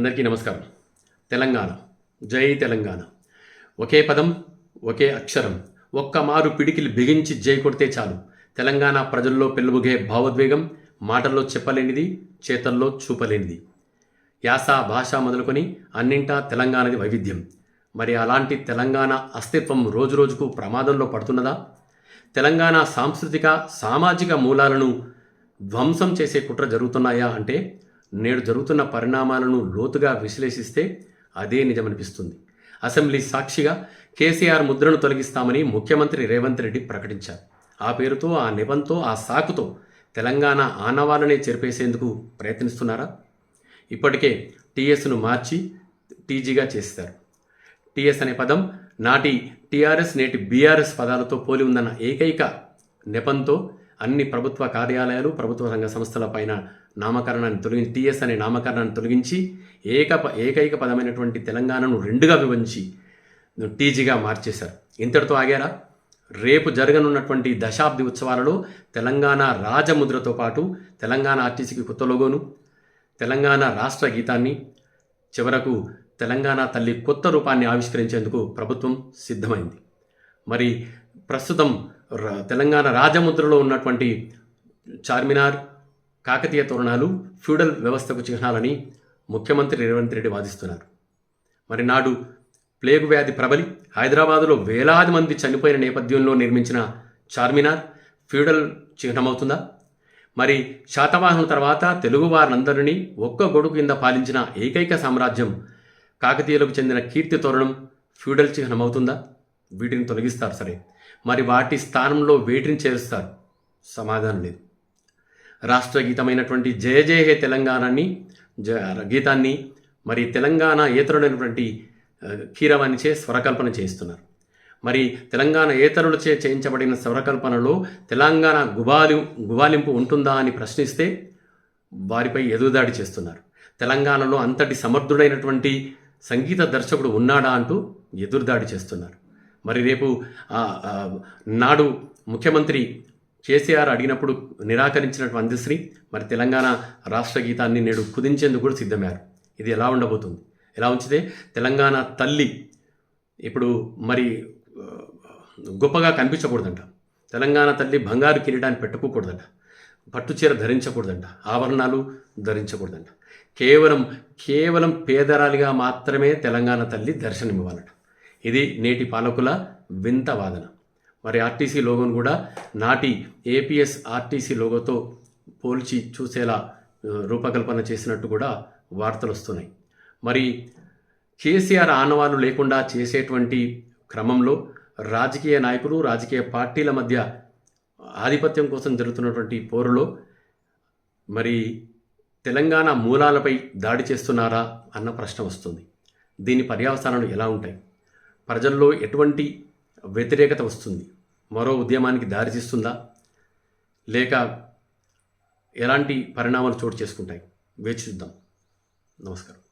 అందరికీ నమస్కారం. తెలంగాణ. జై తెలంగాణ. ఒకే పదం ఒకే అక్షరం. ఒక్క మారు పిడికిలి బిగించి జై కొడితే చాలు. తెలంగాణ ప్రజల్లో పెళ్ళుబుగే భావోద్వేగం మాటల్లో చెప్పలేనిది చేతల్లో చూపలేనిది. యాస భాష మొదలుకొని అన్నింటా తెలంగాణది వైవిధ్యం. మరి అలాంటి తెలంగాణ అస్తిత్వం రోజురోజుకు ప్రమాదంలో పడుతున్నదా? తెలంగాణ సాంస్కృతిక సామాజిక మూలాలను ధ్వంసం చేసే కుట్ర జరుగుతున్నాయా అంటే నేడు జరుగుతున్న పరిణామాలను లోతుగా విశ్లేషిస్తే అదే నిజమనిపిస్తుంది. అసెంబ్లీ సాక్షిగా కేసీఆర్ ముద్రను తొలగిస్తామని ముఖ్యమంత్రి రేవంత్ రెడ్డి ప్రకటించారు. ఆ పేరుతో ఆ నెపంతో ఆ సాకుతో తెలంగాణ ఆనవాళ్ళనే చెరిపేసేందుకు ప్రయత్నిస్తున్నారా? ఇప్పటికే టీఎస్ను మార్చి టీజీగా చేస్తారు. టీఎస్ అనే పదం నాటి టీఆర్ఎస్ నేటి బీఆర్ఎస్ పదాలతో పోలి ఉందన్న ఏకైక నెపంతో అన్ని ప్రభుత్వ కార్యాలయాలు ప్రభుత్వ రంగ సంస్థల పైన నామకరణాన్ని తొలగించి టీఎస్ అనే నామకరణాన్ని తొలగించి ఏక ఏకైక పదమైనటువంటి తెలంగాణను రెండుగా విభజించి టీజీగా మార్చేశారు. ఇంతటితో ఆగారా? రేపు జరగనున్నటువంటి దశాబ్ది ఉత్సవాలలో తెలంగాణ రాజముద్రతో పాటు తెలంగాణ ఆర్టీసీకి కొత్త లోగోను తెలంగాణ రాష్ట్ర గీతాన్ని చివరకు తెలంగాణ తల్లి కొత్త రూపాన్ని ఆవిష్కరించేందుకు ప్రభుత్వం సిద్ధమైంది. మరి ప్రస్తుతం తెలంగాణ రాజముద్రలో ఉన్నటువంటి చార్మినార్ కాకతీయ తోరణాలు ఫ్యూడల్ వ్యవస్థకు చిహ్నాలని ముఖ్యమంత్రి రేవంత్ రెడ్డి వాదిస్తున్నారు. మరి నాడు ప్లేగు వ్యాధి ప్రబలి హైదరాబాదులో వేలాది మంది చనిపోయిన నేపథ్యంలో నిర్మించిన చార్మినార్ ఫ్యూడల్ చిహ్నమవుతుందా? మరి శాతవాహనం తర్వాత తెలుగు వారందరినీ ఒక్క గొడుగు కింద పాలించిన ఏకైక సామ్రాజ్యం కాకతీయులకు చెందిన కీర్తి తోరణం ఫ్యూడల్ చిహ్నమవుతుందా? వీటిని తొలగిస్తారు. సరే మరి వాటి స్థానంలో వేటిని చేరుస్తారు? సమాధానం లేదు. రాష్ట్ర గీతమైనటువంటి జయ జయ హే తెలంగాణని జ గీతాన్ని మరి తెలంగాణ ఏతరుడైనటువంటి కీరవాణిచే స్వరకల్పన చేస్తున్నారు మరి తెలంగాణ ఏతరులచే చేయించబడిన స్వరకల్పనలో తెలంగాణ గుబాలి గుబాలింపు ఉంటుందా అని ప్రశ్నిస్తే వారిపై ఎదురుదాడి చేస్తున్నారు. తెలంగాణలో అంతటి సమర్థుడైనటువంటి సంగీత దర్శకుడు ఉన్నాడా అంటూ ఎదురుదాడి చేస్తున్నారు. మరి రేపు నాడు ముఖ్యమంత్రి కేసీఆర్ అడిగినప్పుడు నిరాకరించినటువంటి అందశ్రీ మరి తెలంగాణ రాష్ట్ర గీతాన్ని నేడు కుదించేందుకు కూడా సిద్ధమయ్యారు. ఇది ఎలా ఉండబోతుంది? ఎలా ఉంచితే తెలంగాణ తల్లి ఇప్పుడు మరి గొప్పగా కనిపించకూడదంట. తెలంగాణ తల్లి బంగారు కిరీటాన్ని పెట్టుకోకూడదంట. పట్టుచీర ధరించకూడదంట. ఆభరణాలు ధరించకూడదంట. కేవలం కేవలం పేదరాలిగా మాత్రమే తెలంగాణ తల్లి దర్శనమివ్వాలంట. ఇది నేటి పాలకుల వింత వాదన. మరి ఆర్టీసీ లోగోను కూడా నాటి ఏపీఎస్ ఆర్టీసీ లోగోతో పోల్చి చూసేలా రూపకల్పన చేసినట్టు కూడా వార్తలు వస్తున్నాయి. మరి కేసీఆర్ ఆనవాలు లేకుండా చేసేటువంటి క్రమంలో రాజకీయ నాయకులు రాజకీయ పార్టీల మధ్య ఆధిపత్యం కోసం జరుగుతున్నటువంటి పోరులో మరి తెలంగాణ మూలాలపై దాడి చేస్తున్నారా అన్న ప్రశ్న వస్తుంది. దీని పర్యవసానాలు ఎలా ఉంటాయి? ప్రజల్లో ఎటువంటి వ్యతిరేకత వస్తుంది? మరో ఉద్యమానికి దారితీస్తుందా లేక ఎలాంటి పరిణామాలు చోటు చేసుకుంటాయి? వేచి చూద్దాం. నమస్కారం.